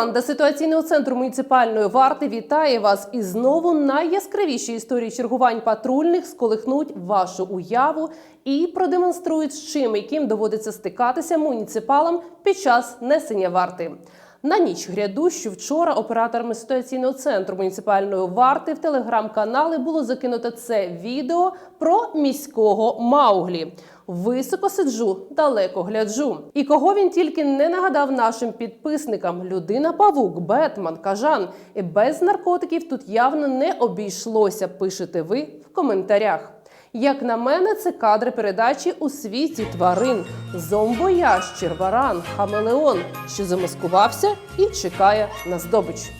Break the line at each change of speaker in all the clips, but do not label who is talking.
Команда ситуаційного центру муніципальної варти вітає вас і знову найяскравіші історії чергувань патрульних сколихнуть вашу уяву і продемонструють, з чим і ким доводиться стикатися муніципалам під час несення варти. На ніч грядущу вчора операторами ситуаційного центру муніципальної варти в телеграм-канали було закинуто це відео про міського Мауглі. Високо сиджу, далеко гляджу. І кого він тільки не нагадав нашим підписникам: людина павук, Бетман, кажан. І без наркотиків тут явно не обійшлося. Пишете ви в коментарях. Як на мене, це кадри передачі у світі тварин: зомбояж, черваран, хамелеон, що замаскувався і чекає на здобич.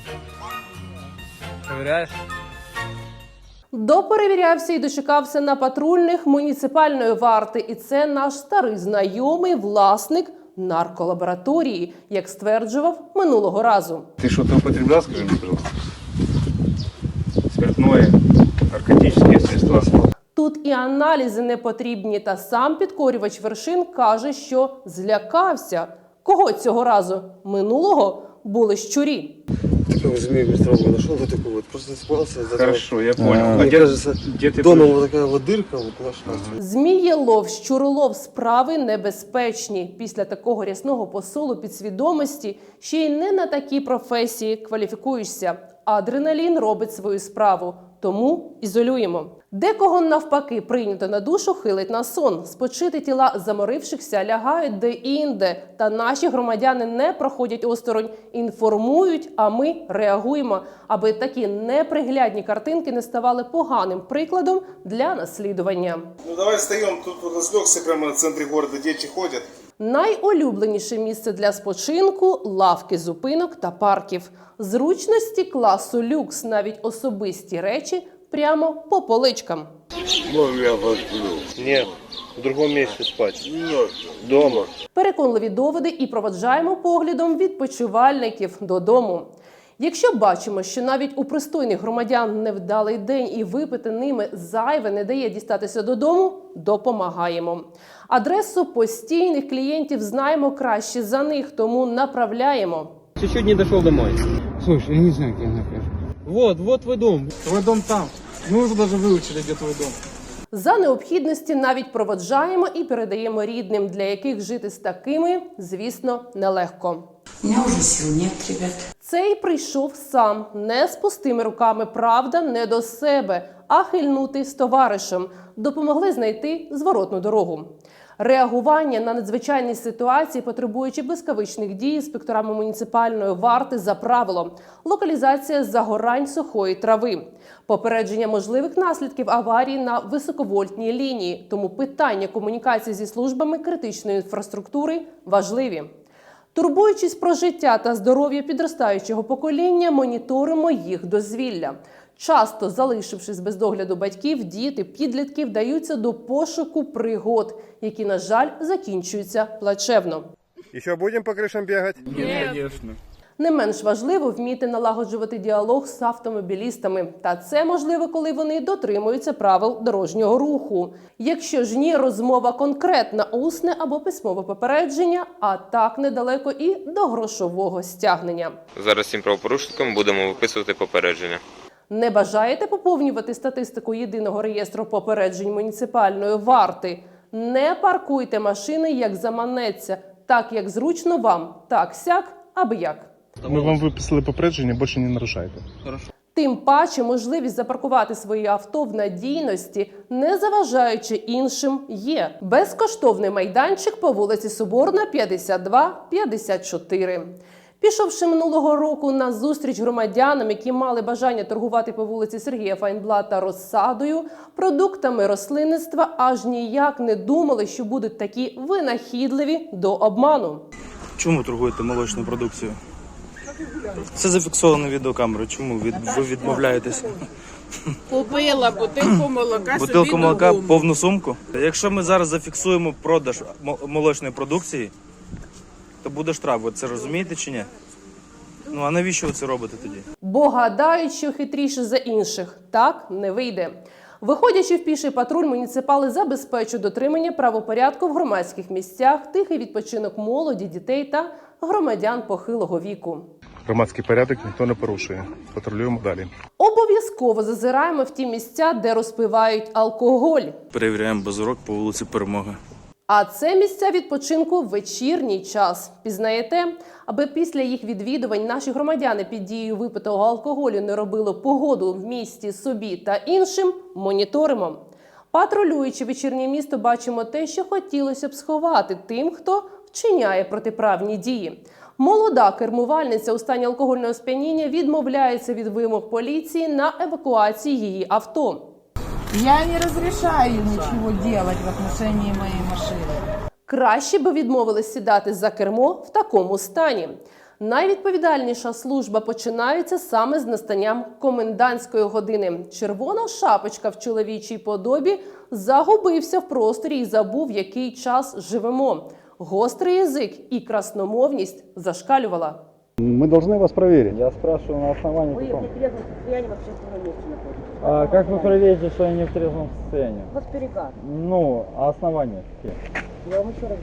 Проверяешь?
Доперевірявся і дочекався на патрульних муніципальної варти. І це наш старий знайомий власник нарколабораторії, як стверджував минулого разу.
Ты что-то употреблял, скажи мне, пожалуйста? Спиртное, наркотические средства.
Тут і аналізи не потрібні, та сам підкорювач вершин каже, що злякався. Кого цього разу? Минулого були щурі.
Такого змея быстрого нашел вот такой вот, просто испугался. из-за
Хорошо, я понял.
того.
А
Мне
где,
кажется,
где ты
дома
был?
вот такая вот дырка вот нашла.
Змієлов, щуролов справи небезпечні. Після такого рясного посолу підсвідомості ще й не на такій професії кваліфікуєшся. Адреналін робить свою справу, тому ізолюємо. Декого навпаки прийнято на душу хилить на сон. Спочити тіла заморившихся лягають де-інде, та наші громадяни не проходять осторонь, інформують, а ми реагуємо, аби такі неприглядні картинки не ставали поганим прикладом для наслідування.
Ну давай встаем, тут разлегся прямо в центре города, дети ходят.
Найулюбленіше місце для спочинку лавки зупинок та парків. Зручності класу люкс, навіть особисті речі прямо по поличкам.
Нет, в другом месте спать. Дома.
Переконливі доводи і проваджаємо поглядом відпочивальників додому. Якщо бачимо, що навіть у пристойних громадян невдалий день і випити ними зайве не дає дістатися додому, допомагаємо. Адресу постійних клієнтів знаємо краще за них, тому направляємо.
Чуть-чуть не дошел домой.
Слушай, я не знаю, где она пишет.
Вот, вот твой дом.
Твой дом там. Мы уже даже выучили, где твой дом.
За необхідності навіть проводжаємо і передаємо рідним, для яких жити з такими, звісно, нелегко.
У меня уже сил нет, ребят.
Цей прийшов сам, не з пустими руками, правда, не до себе, а хильнути з товаришем. Допомогли знайти зворотну дорогу. Реагування на надзвичайні ситуації, потребуючи блискавичних дій, інспекторами муніципальної варти за правилом, локалізація загорань сухої трави, попередження можливих наслідків аварії на високовольтній лінії. Тому питання комунікації зі службами критичної інфраструктури важливі. Турбуючись про життя та здоров'я підростаючого покоління, моніторимо їх дозвілля. Часто, залишившись без догляду батьків, діти, підлітки вдаються до пошуку пригод, які, на жаль, закінчуються плачевно.
Еще будем по крышам бегать?
Не менш важливо вміти налагоджувати діалог з автомобілістами, та це можливо, коли вони дотримуються правил дорожнього руху. Якщо ж ні, розмова конкретна, усне або письмове попередження, а так недалеко і до грошового стягнення.
Зараз всім правопорушникам будемо виписувати попередження.
Не бажаєте поповнювати статистику єдиного реєстру попереджень муніципальної варти? Не паркуйте машини, як заманеться, так як зручно вам, так сяк, аби як.
Ми вам виписали попередження, більше не нарушайте.
Тим паче можливість запаркувати свої авто в надійності, не заважаючи іншим, є безкоштовний майданчик по вулиці Соборна, 52-54. Пішовши минулого року на зустріч громадянам, які мали бажання торгувати по вулиці Сергія Файнблата розсадою, продуктами рослинництва, аж ніяк не думали, що будуть такі винахідливі до обману.
Чому торгуєте молочною продукцією? Це зафіксовано відеокамерою. Чому від, ви відмовляєтесь?
Купила бутилку молока
Бутилку
собі
молока
додому.
повну сумку. Якщо ми зараз зафіксуємо продаж мо- молочної продукції, то буде штраф. Ви це розумієте чи ні? Ну а навіщо ви це робите тоді?
Бо гадають, що хитріше за інших. Так не вийде. Виходячи в піший патруль, муніципали забезпечують дотримання правопорядку в громадських місцях, тихий відпочинок молоді, дітей та громадян похилого віку.
Громадський порядок ніхто не порушує. Патрулюємо далі.
Обов'язково зазираємо в ті місця, де розпивають алкоголь.
Перевіряємо базурок по вулиці Перемоги.
А це місця відпочинку в вечірній час. Пізнаєте, аби після їх відвідувань наші громадяни під дією випитого алкоголю не робили погоду в місті собі та іншим, моніторимо. Патрулюючи вечірнє місто, бачимо те, що хотілося б сховати тим, хто вчиняє протиправні дії. Молода кермувальниця у стані алкогольного сп'яніння відмовляється від вимог поліції на евакуацію її авто.
Я не разрешаю ничего делать в отношении моей машины.
Краще би відмовились сідати за кермо в такому стані. Найвідповідальніша служба починається саме з настанням комендантської години. Червона шапочка в чоловічій подобі загубився в просторі і забув, в який час живемо. Гострий язик і красномовність зашкалювала.
Мы должны вас проверить. Я спрашиваю на основании каком. А как вы проверите, что я не в трезвом состоянии? Ну, а основания какие?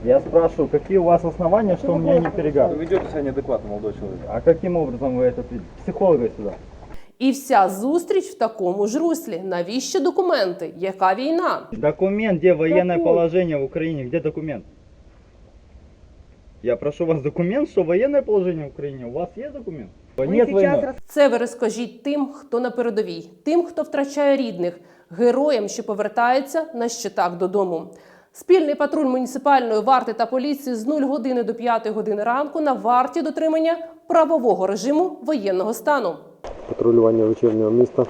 Я спрашиваю, какие у вас основания, что у меня не перегар? Вы ведете себя неадекватно, молодой человек. А каким образом вы это видите? Психолога сюда.
І вся зустріч в такому ж руслі. Навіщо документи? Яка війна?
Документ, где военное положение в Украине, где документ? Я прошу вас документ, что военное положение в Украине. У вас есть документ? Нет войны.
Це ви розкажіть тим, хто на передовій, тим, хто втрачає рідних, героям, що повертаються на щитах додому. Спільний патруль муніципальної варти та поліції з 0 години до 5 години ранку на варті дотримання правового режиму воєнного стану.
Патрулювання вечірнього міста.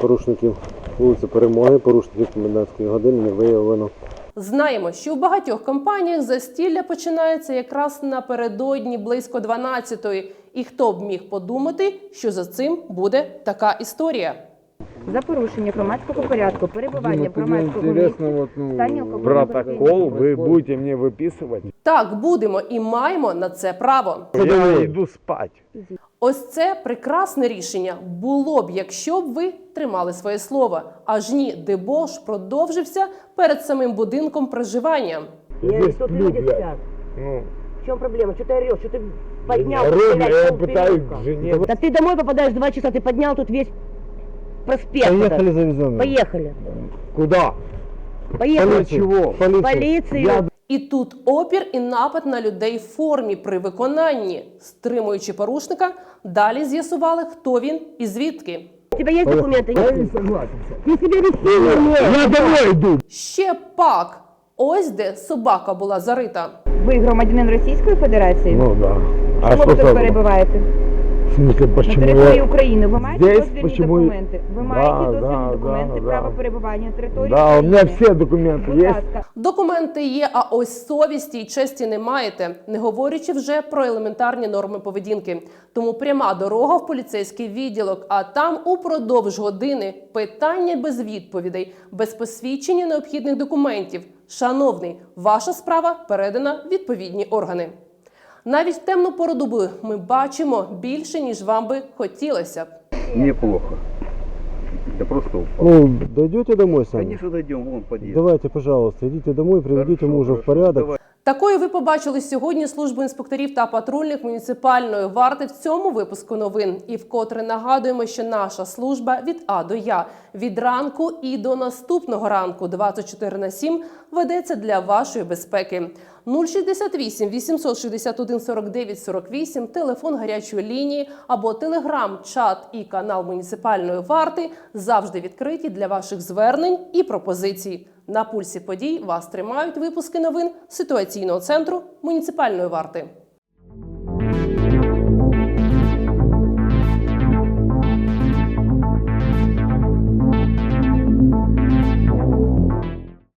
Порушників вулиці Перемоги, порушників комендантської години не виявлено
Знаємо, що в багатьох компаніях застілля починається якраз напередодні близько 12-ї. І хто б міг подумати, що за цим буде така історія.
За порушення громадського порядку, перебування в громадському місці,
вот,
стані алкогольного
вы будете мне выписывать?
Так будемо і маємо на це право.
Я иду спать.
Ось це прекрасне рішення було б, якщо б ви тримали своє слово. Аж ні, дебош продовжився перед самим будинком проживання.
Я тут люди спят. Ну,
В чому проблема? Що ти орешь? Що ти
я ору, я пытаюсь к жене.
Та ти домой попадаєш два часа, ти підняв тут весь проспект.
Поехали завезем.
Поїхали.
Куда?
Поїхали.
чего?
Поліцію.
І тут опір і напад на людей в формі при виконанні. Стримуючи порушника, далі з'ясували, хто він і звідки.
У тебе є документи?
Я не согласен.
Ти собі весілля.
Я домой иду.
Ще пак. Ось де собака була зарита.
Ви громадянин Російської Федерації?
Ну да. А
Чому ви тут перебуваєте?
Смысле,
На
почему
території
я...
України. Ви маєте
Здесь
дозвільні
почему-
документи? Ви
Да,
маєте дозвільні
да,
документи,
да,
право
да.
перебування на території
Да, у меня
України?
все документы
Будь
есть.
ласка.
Документи є, а ось совісті й честі не маєте, не говорячи вже про елементарні норми поведінки. Тому пряма дорога в поліцейський відділок, а там упродовж години питання без відповідей, без посвідчення необхідних документів. Шановний, ваша справа передана в відповідні органи. Навіть в темну пору доби ми бачимо більше, ніж вам би хотілося б.
Неплохо. Я просто упал.
Ну, дойдете домой сами?
Конечно, дойдем, вон подъезд.
Давайте, пожалуйста, идите домой, приведите
Хорошо,
мужа в
хорошо.
порядок.
Давай.
Такою ви побачили сьогодні службу інспекторів та патрульних муніципальної варти в цьому випуску новин. І вкотре нагадуємо, що наша служба від А до Я від ранку і до наступного ранку, 24 на 7, ведеться для вашої безпеки. 068 861 49 48, телефон гарячої лінії або телеграм, чат і канал муніципальної варти завжди відкриті для ваших звернень і пропозицій. На пульсі подій вас тримають випуски новин ситуаційного центру муніципальної варти.